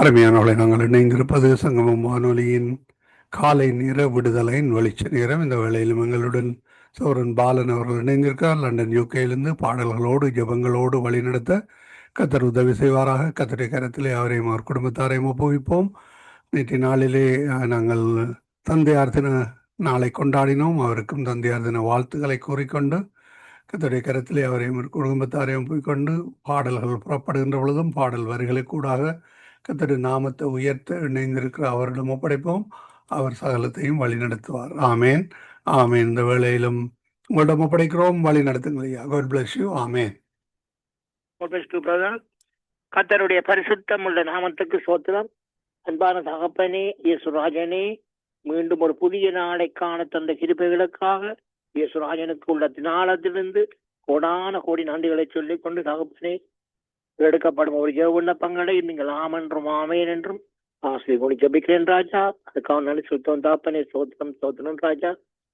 அருமையானவளை நாங்கள் இணைந்திருப்பது சங்கமம் வானொலியின் காலை நேர விடுதலையின் வெளிச்ச நேரம். இந்த வேளையிலும் எங்களுடன் சௌரன் பாலன் அவர்கள் இணைந்திருக்கார் லண்டன் யூகேயிலிருந்து பாடல்களோடு ஜெபங்களோடு வழிநடத்த கத்தர் உதவி செய்வாராக. கத்தரை கரத்திலே அவரையும் அவர் குடும்பத்தாரையும் ஒப்புவிப்போம். நேற்று நாளிலே நாங்கள் தந்தையார் தின நாளை கொண்டாடினோம். அவருக்கும் தந்தையார் தின வாழ்த்துக்களை கூறிக்கொண்டு கத்தருடைய கரத்திலே அவரையும் குடும்பத்தாரையும் போய்கொண்டு பாடல்கள் புறப்படுகின்ற பொழுதும் பாடல் வரிகளை கூடாக கத்தடி நாமத்தை உயர்த்த இணைந்திருக்கிற அவரிடம் ஒப்படைப்போம். அவர் சகலத்தையும் வழி நடத்துவார் ஆமேன். ஆமேன். இந்த வேளையிலும் உங்களிடம் ஒப்படைக்கிறோம். வழி நடத்துங்களையா பிளஸ் யூ ஆமேன். கத்தருடைய பரிசுத்தம் உள்ள நாமத்துக்கு சோத்திரம். அன்பான தகப்பனே இயேசுராஜனே மீண்டும் ஒரு புதிய நாளை காண தந்த கிருப்பைகளுக்காக இயேசுராஜனுக்கு உள்ள தினாலத்திலிருந்து கோடான கோடி நன்றிகளை சொல்லிக் கொண்டு தகப்பனே எடுக்கப்படும். ஒரு ஜெப விண்ணப்பங்களை நீங்கள் ஆமென்றும் ஆமேன் என்றும் ஆசிரியர் கொண்டு ஜபிக்கிறேன் ராஜா. அதுக்காக நல்ல சுத்தம் தாப்பனே சோத்திரம் சோத்திரம் ராஜா.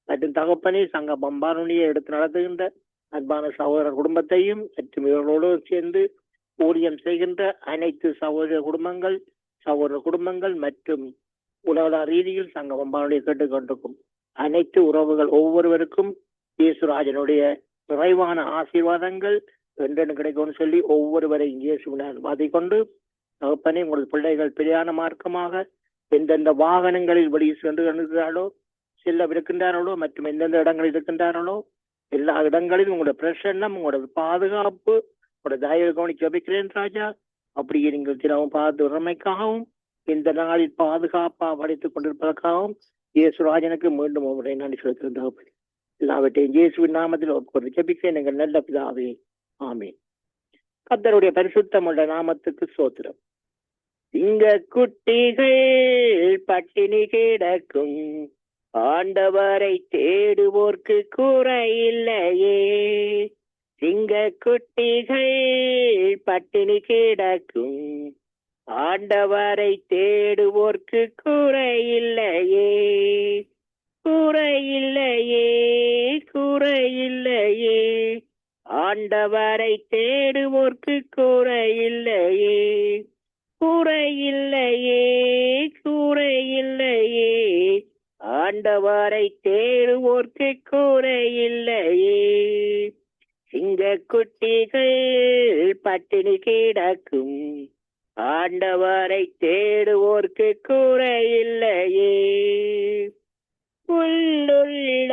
மற்றும் தகப்பனே சங்க பம்பானுடைய எடுத்து நடத்துகின்ற அன்பான சகோதரர் குடும்பத்தையும் மற்றும் இவர்களோடு சேர்ந்து ஊழியம் செய்கின்ற அனைத்து சகோதர குடும்பங்கள் சகோதர குடும்பங்கள் மற்றும் உலக ரீதியில் சங்க பம்பானுடைய கேட்டுக்கொண்டிருக்கும் அனைத்து உறவுகள் ஒவ்வொருவருக்கும் இயேசுராஜனுடைய நிறைவான ஆசீர்வாதங்கள் என்றென்று கிடைக்கும்னு சொல்லி ஒவ்வொருவரையும் அதை கொண்டு தகப்பனே உங்கள் பிள்ளைகள் பிரியான மார்க்கமாக எந்தெந்த வாகனங்களில் வெளியே சென்று கொண்டிருக்கிறார்களோ செல்லவிருக்கின்றார்களோ மற்றும் எந்தெந்த இடங்களில் இருக்கின்றார்களோ எல்லா இடங்களிலும் உங்களோட பிரசன்னம் உங்களோட பாதுகாப்பு உங்களோட தயவு கவனிச்சு ஜபிக்கிறேன் ராஜா. அப்படியே நீங்கள் தினமும் பார்த்து உரிமைக்காகவும் இந்த நாளில் பாதுகாப்பாக படித்துக் கொண்டிருப்பதற்காகவும் இயேசுராஜனுக்கு மீண்டும் உங்களுடைய நன்றி செலுத்துகிறேன் எல்லாவற்றையும் இயேசுவின் நாமத்தில் ஒரு ஜபிக்கிறேன். எங்கள் நல்ல பிதாவே ஆமீன். கத்தருடைய பரிசுத்தமுள்ள நாமத்துக்கு சோத்திரம் இங்க குட்டிகள் பட்டினி கிடக்கும். ஆண்டவரை தேடுவோர்க்கு குறை இல்லையே. சிங்க குட்டிகள் பட்டினி கிடக்கும். ஆண்டவரை தேடுவோர்க்கு குறை இல்லையே. குறை இல்லையே குறை இல்லையே. ஆண்டவரை தேடுவோர்க்கு குறை இல்லையே குறை ஆண்டவரை தேடுவோர்க்கு குறை சிங்க குட்டிகள் பட்டினி கிடக்கும். ஆண்டவரை தேடுவோர்க்கு குறை உள்ளுள்ள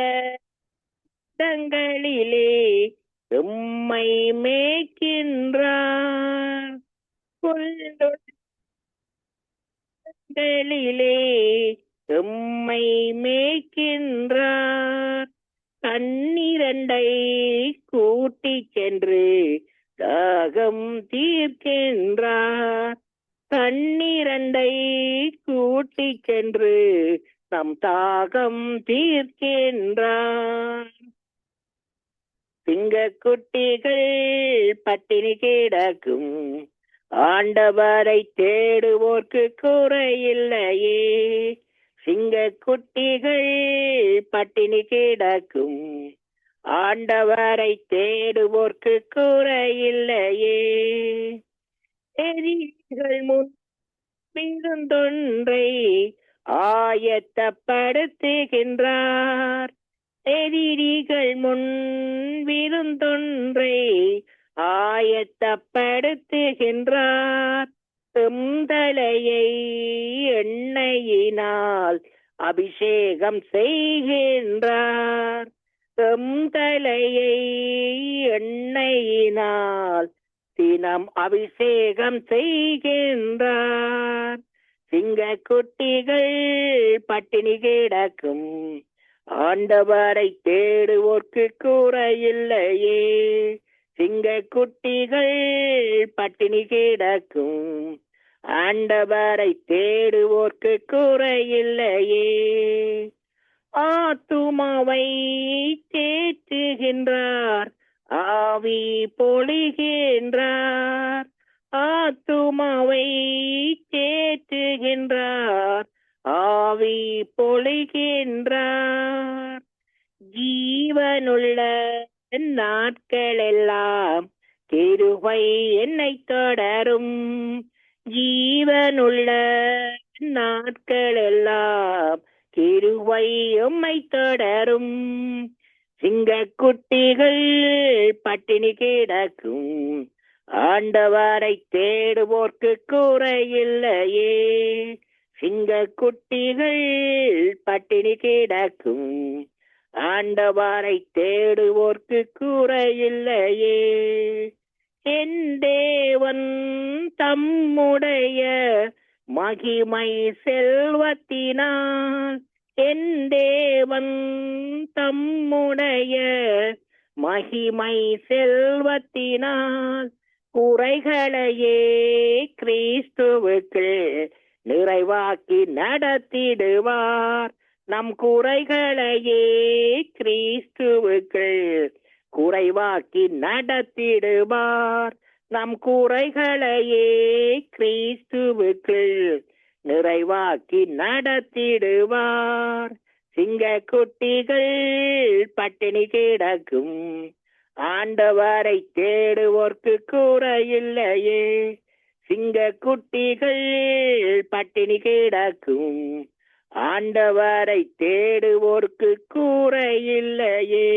தங்களிலே எம்மை மேய்க்கின்றார். புல்லுள்ள எம்மை மேய்க்கின்றார். கண்ணிரண்டை கூட்டி சென்று தாகம் தீர்க்கின்றார். கண்ணிரண்டை கூட்டி சென்று நம் தாகம் தீர்க்கின்றார். சிங்கக்குட்டிகள் பட்டினி கிடக்கும். ஆண்டவரை தேடுவோர்க்கு குறையில்லையே. சிங்கக்குட்டிகள் பட்டினி கிடக்கும். ஆண்டவரை தேடுவோர்க்கு குறையில்லையே. எதிரிகள் முன் விருந்தொன்றை ஆயத்தப்படுத்துகின்றார். எதிரிகள் முன் விருந்தொன்றை ஆயத்தப்படுத்துகின்றார். செந்தலையை எண்ணெயினால் அபிஷேகம் செய்கின்றார். செந்தலையை எண்ணெயினால் தினம் அபிஷேகம் செய்கின்றார். சிங்க குட்டிகள் பட்டினி கிடக்கும் ஆண்டவரை தேடுவோர்க்கு குறையில்லையே. சிங்க குட்டிகள் பட்டினி கிடக்கும். ஆண்டவரை தேடுவோர்க்கு குறையில்லையே. ஆத்துமாவை தேற்றுகின்றார் ஆவி பொழிகின்றார். ஜீவனுள்ள நாட்களெல்லாம் திருவை என்னை தொடரும். ஜீவனுள்ள நாட்களெல்லாம் திருவை உம்மை தொடரும். சிங்கக்குட்டிகள் பட்டினி கிடக்கும். ஆண்டவரை தேடுவோர்க்கு கூறையில்லையே. சிங்க குட்டிகள் பட்டினி கிடக்கும். ஆண்டவரை தேடுவோர்க்கு குறையில்லையே. என் தேவன் தம்முடைய மகிமை செல்வத்தினால் என் தேவன் தம்முடைய மகிமை செல்வத்தினால் குறைகளையே கிறிஸ்துவுக்கு நிறைவாக்கி நடத்திடுவார். நம் குறைகளையே கிறிஸ்துவுக்கு குறைவாக்கி நடத்திடுவார். நம் குறைகளையே கிறிஸ்துவுக்கு நிறைவாக்கி நடத்திடுவார். சிங்க குட்டிகள் பட்டினி கிடக்கும். ஆண்டவரை தேடுவோர்க்கு கூறையில்லையே. சிங்க குட்டிகள் பட்டினி கிடக்கும். ஆண்டவரை தேடுவோர்க்கு கூரையில்லையே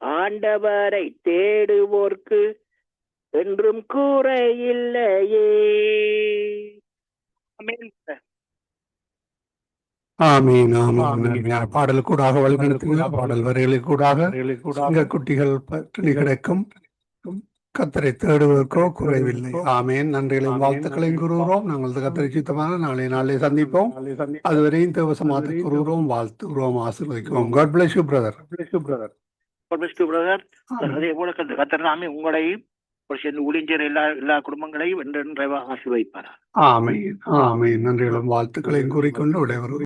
ஆண்டவரை தேடுவோர்க்கு என்றும் கூரையில்லையே ஆமென். ஆமீன். ஆமீன். அருமையான பாடலுக்கூடாக வழிநடத்துகிற பாடல் வரிகளுக்கூடாக குட்டிகள் பட்டினி கிடக்கும் கத்தரை தேடுவதற்கோ குறைவில்லை. ஆமேன். நன்றிகளையும் வாழ்த்துக்களையும் கூறுகிறோம். நாங்கள் கத்தரை சித்தமான நாளை நாளை சந்திப்போம். அதுவரையும் தேவசமாத்தை கூறுகிறோம். வாழ்த்துகிறோம். ஆசீர்வதிக்கிறோம். God bless you brother. அதே போல கத்தர் நாமே உங்களையும் ஊழியர் எல்லா எல்லா குடும்பங்களையும் என்றென்று ஆசீர்வதிப்பாரா ஆமீன். ஆமீன். நன்றிகளும் வாழ்த்துக்களையும் கூறிக்கொண்டு விடைபெறுகிறேன்